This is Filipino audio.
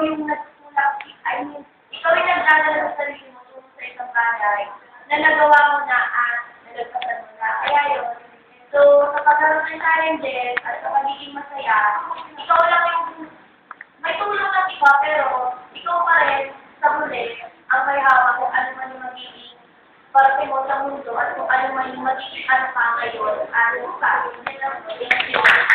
yung nagtulak, I mean, ikaw yung nagdadala sa sarili mo sa isang bagay, na nagawa mo na at nalagpasan mo na. Kaya yun, so, sa pagkaroon ng challenges at sa pagiging masaya, ikaw lang yung may tulong ng iba, pero ikaw pa rin, sa huli, ang may hawak kung ano man yung magiging parte mo sa mundo at kung ano man yung magiging ano pa ngayon, ano pa, yun lang